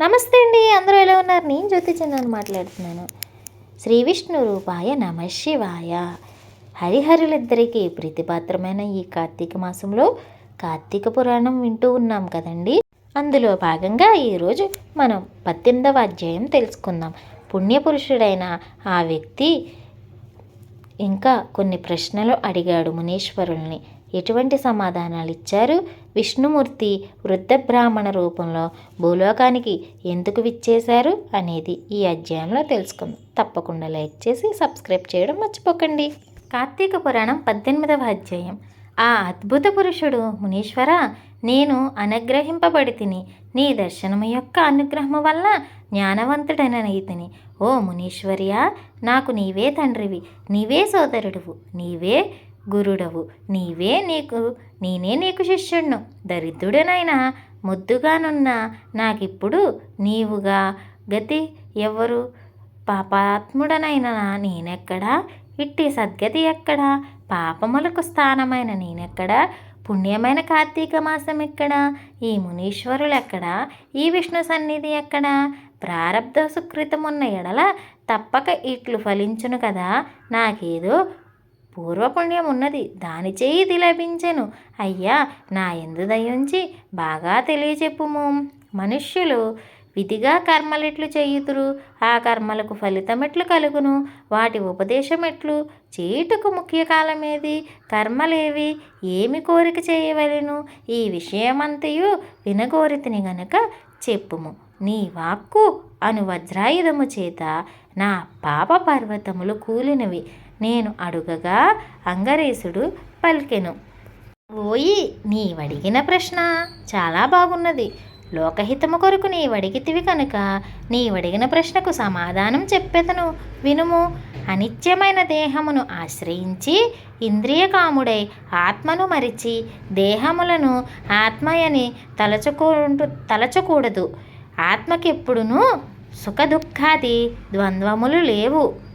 నమస్తే అండి అందరూ ఎలా ఉన్నారు? నేను జ్యోతి చంద్రని మాట్లాడుతున్నాను. శ్రీ విష్ణు రూపాయ నమ శివాయ. హరిహరులిద్దరికీ ప్రీతిపాత్రమైన ఈ కార్తీక మాసంలో కార్తీక పురాణం వింటూ ఉన్నాం కదండి. అందులో భాగంగా ఈరోజు మనం పద్దెనిమిదవ అధ్యాయం తెలుసుకుందాం. పుణ్యపురుషుడైన ఆ వ్యక్తి ఇంకా కొన్ని ప్రశ్నలు అడిగాడు మునీశ్వరుల్ని. ఎటువంటి సమాధానాలు ఇచ్చారు? విష్ణుమూర్తి వృద్ధ బ్రాహ్మణ రూపంలో భూలోకానికి ఎందుకు విచ్చేశారు అనేది ఈ అధ్యాయంలో తెలుసుకుందాం. తప్పకుండా లైక్ చేసి సబ్స్క్రైబ్ చేయడం మర్చిపోకండి. కార్తీక పురాణం పద్దెనిమిదవ అధ్యాయం. ఆ అద్భుత పురుషుడు మునీశ్వర నేను అనుగ్రహింపబడి తిని నీ దర్శనము యొక్క అనుగ్రహము వల్ల జ్ఞానవంతుడైన ఇతని ఓ మునీశ్వర్య నాకు నీవే తండ్రివి. నీవే సోదరుడువు. నీవే గురుడవు. నీవే నీకు నేనే నీకు శిష్యుణ్ణు. దరిద్రుడనైనా ముద్దుగానున్న నాకిప్పుడు నీవుగా గతి ఎవరు పాపాత్ముడనైనా నేనెక్కడా? ఇట్టి సద్గతి ఎక్కడా? పాపములకు స్థానమైన నేనెక్కడా? పుణ్యమైన కార్తీక మాసం ఎక్కడా? ఈ మునీశ్వరులు ఎక్కడా ఈ విష్ణు సన్నిధి ఎక్కడా? ప్రారబ్ధ సుకృతమున్న ఎడల తప్పక ఇట్లు ఫలించును కదా? నాకేదో పూర్వపుణ్యం ఉన్నది. దాని చేయి ఇది లభించెను. అయ్యా నా ఎందు దయుంచి బాగా తెలియచెప్పుము. మనుష్యులు విధిగా కర్మలెట్లు చేయుతురు. ఆ కర్మలకు ఫలితమెట్లు కలుగును. వాటి ఉపదేశమెట్లు. చేయుటకు ముఖ్య కాలమేది. కర్మలేవి ఏమి కోరిక చేయవలెను? ఈ విషయమంతయు వినగోరితిని గనక చెప్పుము. నీ వాక్కు అను వజ్రాయుధము చేత నా పాప పర్వతములు కూలినవి. నేను అడుగగా అంగరేశుడు పలికెను. ఓయి నీవడిగిన ప్రశ్న చాలా బాగున్నది. లోకహితము కొరకు నీవడిగితివి కనుక నీవడిగిన ప్రశ్నకు సమాధానం చెప్పెతను వినుము. అనిత్యమైన దేహమును ఆశ్రయించి ఇంద్రియకాముడై ఆత్మను మరిచి దేహములను ఆత్మయని తలచుకుంటూ తలచకూడదు. ఆత్మకెప్పుడునూ సుఖదుఖాది ద్వంద్వములు లేవు.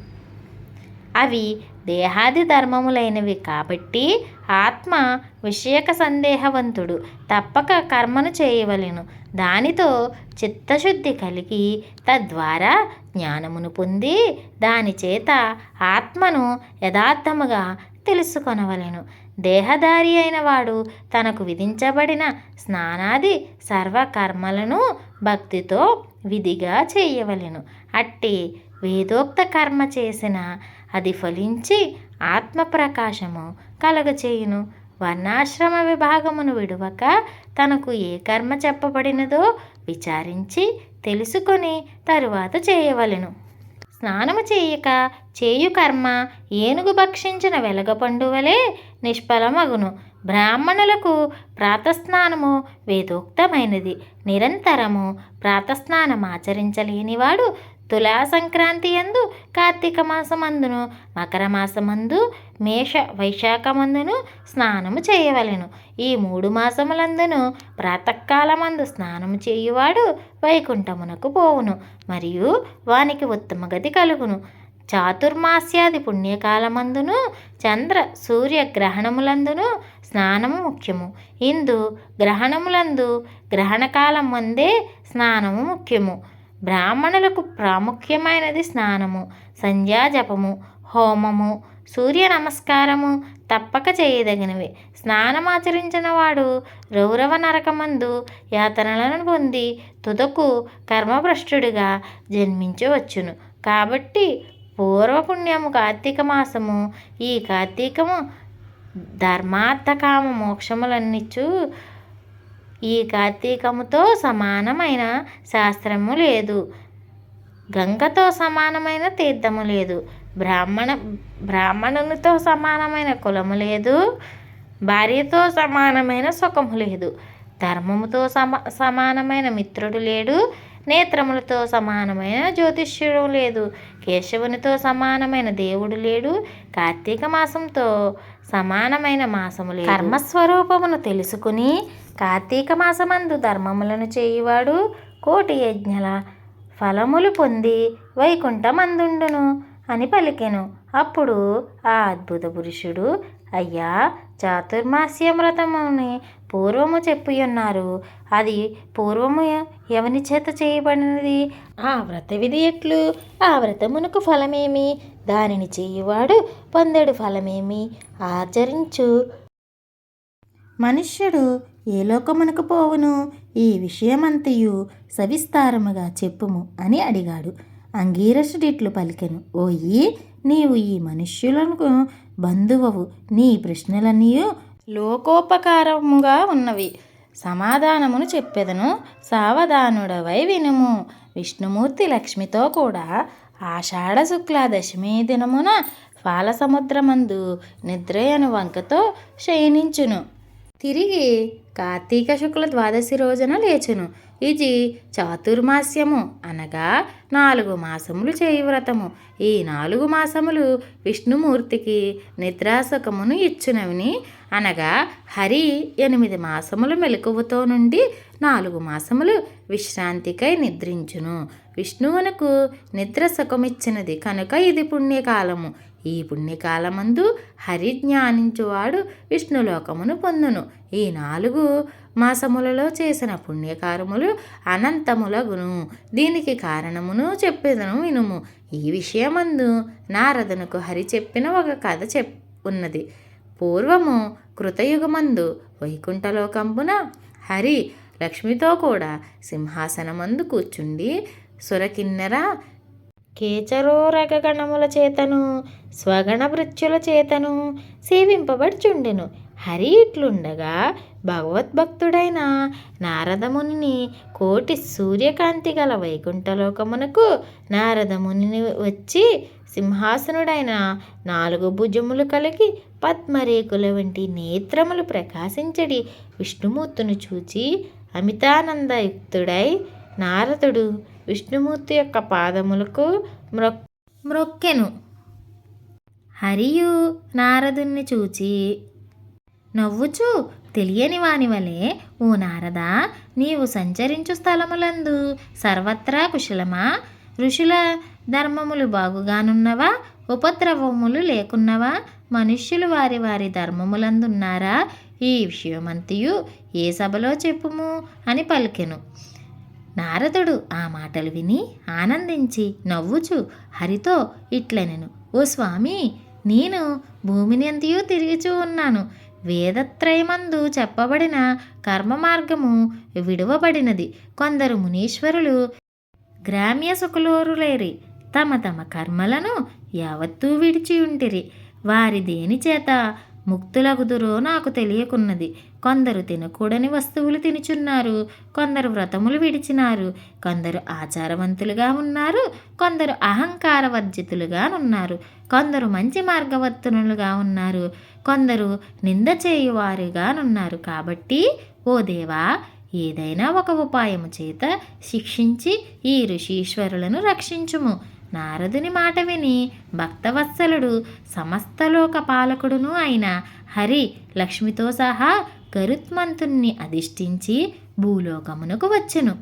అవి దేహాది ధర్మములైనవి కాబట్టి ఆత్మ విషయక సందేహవంతుడు తప్పక కర్మను చేయవలెను. దానితో చిత్తశుద్ధి కలిగి తద్వారా జ్ఞానమును పొంది దాని చేత ఆత్మను యథార్థముగా తెలుసుకొనవలెను. దేహదారి అయిన వాడు తనకు విధించబడిన స్నానాది సర్వకర్మలను భక్తితో విధిగా చేయవలెను. అట్టి వేదోక్త కర్మ చేసిన అది ఫలించి ఆత్మప్రకాశము కలగచేయును. వర్ణాశ్రమ విభాగమును విడువక తనకు ఏ కర్మ చెప్పబడినదో విచారించి తెలుసుకొని తరువాత చేయవలెను. స్నానము చేయక చేయు కర్మ ఏనుగు భక్షించిన వెలగపండు వలె నిష్ఫలమగును. బ్రాహ్మణులకు ప్రాతస్నానము వేదోక్తమైనది. నిరంతరము ప్రాతస్నానం ఆచరించలేనివాడు తులా సంక్రాంతి ఎందు కార్తీక మాసమందును మకర మాసమందు మేష వైశాఖమందును స్నానము చేయవలెను. ఈ మూడు మాసములందును ప్రాతకాలమందు స్నానము చేయువాడు వైకుంఠమునకు పోవును మరియు వానికి ఉత్తమ గతి కలుగును. చాతుర్మాస్యాది పుణ్యకాలమందును చంద్ర సూర్య గ్రహణములందును స్నానము ముఖ్యము. ఇందు గ్రహణములందు గ్రహణకాలం మందే స్నానము ముఖ్యము. బ్రాహ్మణులకు ప్రాముఖ్యమైనది స్నానము సంధ్యాజపము హోమము సూర్య నమస్కారము తప్పక చేయదగినవి. స్నానమాచరించిన వాడు రౌరవ నరకమందు యాతనలను పొంది తుదకు కర్మభ్రష్టుడిగా జన్మించవచ్చును. కాబట్టి పూర్వపుణ్యము కార్తీక మాసము ఈ కార్తీకము ధర్మార్థకామ మోక్షములన్నిచ్చు ఈ కార్తీకముతో సమానమైన శాస్త్రము లేదు. గంగతో సమానమైన తీర్థము లేదు. బ్రాహ్మణ బ్రాహ్మణునితో సమానమైన కులము లేదు. భార్యతో సమానమైన సుఖము లేదు. ధర్మముతో సమా సమానమైన మిత్రుడు లేడు. నేత్రములతో సమానమైన జ్యోతిష్యుడు లేదు. కేశవునితో సమానమైన దేవుడు లేడు. కార్తీక మాసంతో సమానమైన మాసములు కర్మస్వరూపమును తెలుసుకుని కార్తీక మాసమందు ధర్మములను చేయువాడు కోటి యజ్ఞల ఫలములు పొంది వైకుంఠమందుండును అని పలికెను. అప్పుడు ఆ అద్భుత పురుషుడు అయ్యా చాతుర్మాస్య వ్రతముని పూర్వము చెప్పుయున్నారు. అది పూర్వము ఎవని చేత చేయబడినది? ఆ వ్రత విధి ఎట్లు? ఆ వ్రతమునకు ఫలమేమి? దానిని చేయువాడు పొందడు ఫలమేమి? ఆచరించు. మనుష్యుడు ఏ లోకమునకు పోవును? ఈ విషయమంతయు సవిస్తారముగా చెప్పుము అని అడిగాడు. అంగీరసుడిట్లు పలికెను. ఓయి నీవు ఈ మనుష్యులకు బంధువవు. నీ ప్రశ్నలన్నీయు లోకోపకారముగా ఉన్నవి. సమాధానమును చెప్పెదను సావధానుడవై వినుము. విష్ణుమూర్తి లక్ష్మితో కూడా ఆషాఢ శుక్ల దశమి దినమున పాలసముద్రమందు నిద్రయను వంకతో శయనించును. తిరిగి కార్తీక శుక్ల ద్వాదశి రోజున లేచెను. ఇది చాతుర్మాస్యము అనగా నాలుగు మాసములు చేయువ్రతము ఈ నాలుగు మాసములు విష్ణుమూర్తికి నిద్రాసుఖమును ఇచ్చునవిని అనగా హరి ఎనిమిది మాసములు మెలకువతో నుండి నాలుగు మాసములు విశ్రాంతికై నిద్రించును. విష్ణువునకు నిద్ర సుఖమిచ్చినది కనుక ఇది పుణ్యకాలము. ఈ పుణ్యకాలమందు హరి జ్ఞానించువాడు విష్ణులోకమును పొందును. ఈ నాలుగు మాసములలో చేసిన పుణ్యకారములు అనంతములగును. దీనికి కారణమును చెప్పేదను వినుము. ఈ విషయమందు నారదునకు హరి చెప్పిన ఒక కథ చెప్ ఉన్నది. పూర్వము కృతయుగమందు వైకుంఠలోకంపున హరి లక్ష్మితో కూడా సింహాసనమందు కూర్చుండి సురకిన్నెర కేచరోరగణముల చేతను స్వగణ భృత్యుల చేతను సేవింపబడుచుండెను. హరి ఇట్లుండగా భగవద్భక్తుడైన నారదమునిని కోటి సూర్యకాంతి గల వైకుంఠలోకమునకు నారదమునిని వచ్చి సింహాసనుడైన నాలుగు భుజములు కలిగి పద్మరేకుల వంటి నేత్రములు ప్రకాశించడి విష్ణుమూర్తును చూచి అమితానందయుక్తుడై నారదుడు విష్ణుమూర్తి యొక్క పాదములకు మ్రొక్ మ్రొక్కెను. హరియు నారదుణ్ణి చూచి నవ్వుచు తెలియని వాని వలె ఓ నారద నీవు సంచరించు స్థలములందు సర్వత్రా కుశలమా? ఋషుల ధర్మములు బాగుగానున్నవా? ఉపద్రవములు లేకున్నవా? మనుష్యులు వారి వారి ధర్మములందున్నారా? ఈ విషయమంతయు ఏ సభలో చెప్పుము? అని పలికెను. నారదుడు ఆ మాటలు విని ఆనందించి నవ్వుచు హరితో ఇట్లనెను. ఓ స్వామి నేను భూమిని అంతయు తిరిగిచూ ఉన్నాను. వేదత్రయమందు చెప్పబడిన కర్మ మార్గము విడువబడినది. కొందరు మునీశ్వరులు గ్రామ్య సుఖలోరులేరి తమ తమ కర్మలను యావత్తూ విడిచి ఉంటిరి వారి దేనిచేత ముక్తులగుదురో నాకు తెలియకున్నది. కొందరు తినకూడని వస్తువులు తినుచున్నారు. కొందరు వ్రతములు విడిచినారు. కొందరు ఆచారవంతులుగా ఉన్నారు. కొందరు అహంకారవర్జితులుగా ఉన్నారు కొందరు మంచి మార్గవర్తనులుగా ఉన్నారు. కొందరు నింద చేయువారుగా ఉన్నారు కాబట్టి ఓ దేవా ఏదైనా ఒక ఉపాయము చేత శిక్షించి ఈ ఋషీశ్వరులను రక్షించుము. నారదుని మాట విని భక్తవత్సలుడు సమస్తలోక పాలకుడును అయిన హరి లక్ష్మితో సహా గరుత్మంతుణ్ణి అధిష్ఠించి భూలోకమునకు వచ్చెను.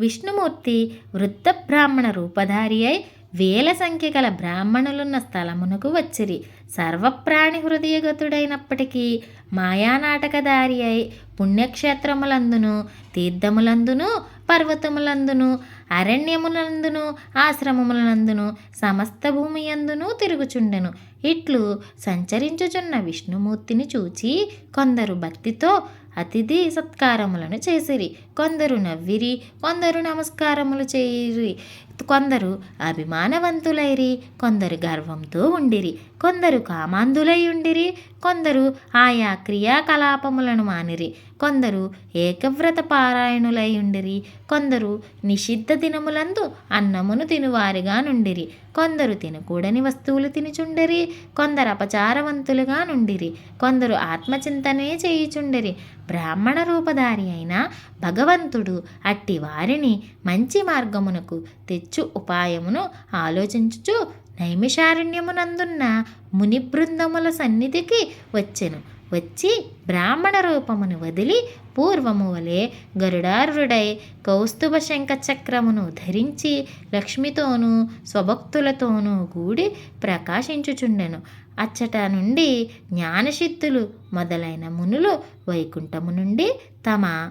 విష్ణుమూర్తి వృద్ధ బ్రాహ్మణ రూపధారి అయి వేల సంఖ్య గల బ్రాహ్మణులున్న స్థలమునకు వచ్చిరి. సర్వప్రాణి హృదయగతుడైనప్పటికీ మాయానాటకదారి అయి పుణ్యక్షేత్రములందును తీర్థములందును పర్వతములందును అరణ్యములందును ఆశ్రమములందును సమస్త భూమి అందును తిరుగుచుండెను. ఇట్లు సంచరించుచున్న విష్ణుమూర్తిని చూచి కొందరు భక్తితో అతిథి సత్కారములను చేసిరి. కొందరు నవ్విరి కొందరు నమస్కారములు చేయిరి. కొందరు అభిమానవంతులైరి కొందరు గర్వంతో ఉండిరి కొందరు కామాంధులై ఉండిరి కొందరు ఆయా క్రియాకలాపములను మానిరి కొందరు ఏకవ్రత పారాయణులై ఉండిరి కొందరు నిషిద్ధ దినములందు అన్నమును తినువారిగా నుండిరి కొందరు తినకూడని వస్తువులు తినుచుండిరి కొందరు అపచారవంతులుగా నుండిరి కొందరు ఆత్మచింతనే చేయుచుండిరి. బ్రాహ్మణ రూపధారి అయిన భగవంతుడు అట్టి వారిని మంచి మార్గమునకు తెచ్చు ఉపాయమును ఆలోచించుచు నైమిషారణ్యమునందున్న ముని బృందముల సన్నిధికి వచ్చెను. వచ్చి బ్రాహ్మణ రూపమును వదిలి పూర్వము వలె గరుడారుడై కౌస్తుభ శంఖ చక్రమును ధరించి లక్ష్మితోనూ స్వభక్తులతోనూ కూడి ప్రకాశించుచుండెను. అచ్చట నుండి జ్ఞానశిత్తులు మొదలైన మునులు వైకుంఠము నుండి తమ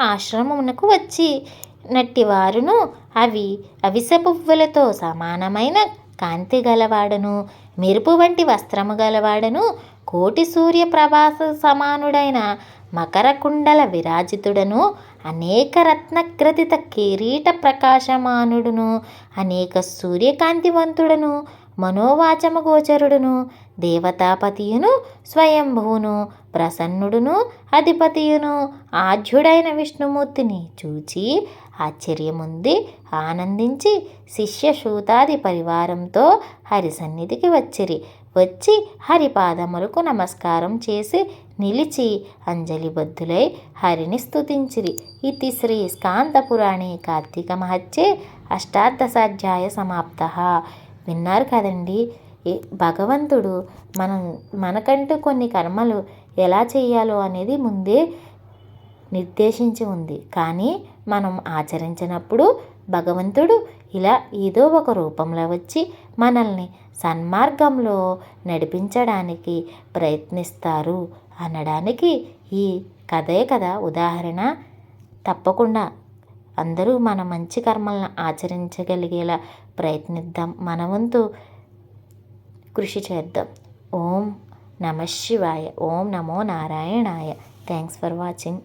ఆశ్రమమునకు వచ్చి నట్టివారును అవి అవిస పువ్వులతో సమానమైన కాంతి గలవాడను మెరుపు వంటి వస్త్రము గలవాడను కోటి సూర్య ప్రభాస సమానుడైన మకర కుండల విరాజితుడను అనేక రత్నగ్రథిత కిరీట ప్రకాశమానుడును అనేక సూర్యకాంతివంతుడను మనోవాచమ గోచరుడును దేవతాపతియును స్వయంభువును ప్రసన్నుడును అధిపతియును ఆద్యుడైన విష్ణుమూర్తిని చూచి ఆశ్చర్యముంది ఆనందించి శిష్య శూతాది పరివారంతో హరి సన్నిధికి వచ్చిరి. వచ్చి హరిపాదములకు నమస్కారం చేసి నిలిచి అంజలిబద్ధులై హరిని స్తుతించిరి. ఇది శ్రీ స్కాంతపురాణే కార్తీక మహత్యే అష్టాదశాధ్యాయ సమాప్త. విన్నారు కదండి. భగవంతుడు మనం మనకంటూ కొన్ని కర్మలు ఎలా చేయాలో అనేది ముందే నిర్దేశించి ఉంది. కానీ మనం ఆచరించినప్పుడు భగవంతుడు ఇలా ఏదో ఒక రూపంలో వచ్చి మనల్ని సన్మార్గంలో నడిపించడానికి ప్రయత్నిస్తారు అనడానికి ఈ కథే కదా ఉదాహరణ. తప్పకుండా అందరూ మన మంచి కర్మలను ఆచరించగలిగేలా ప్రయత్నిద్దాం. మన వంతు కృషి చేద్దాం. ఓం నమ శివాయ. ఓం నమో నారాయణాయ. Thanks for watching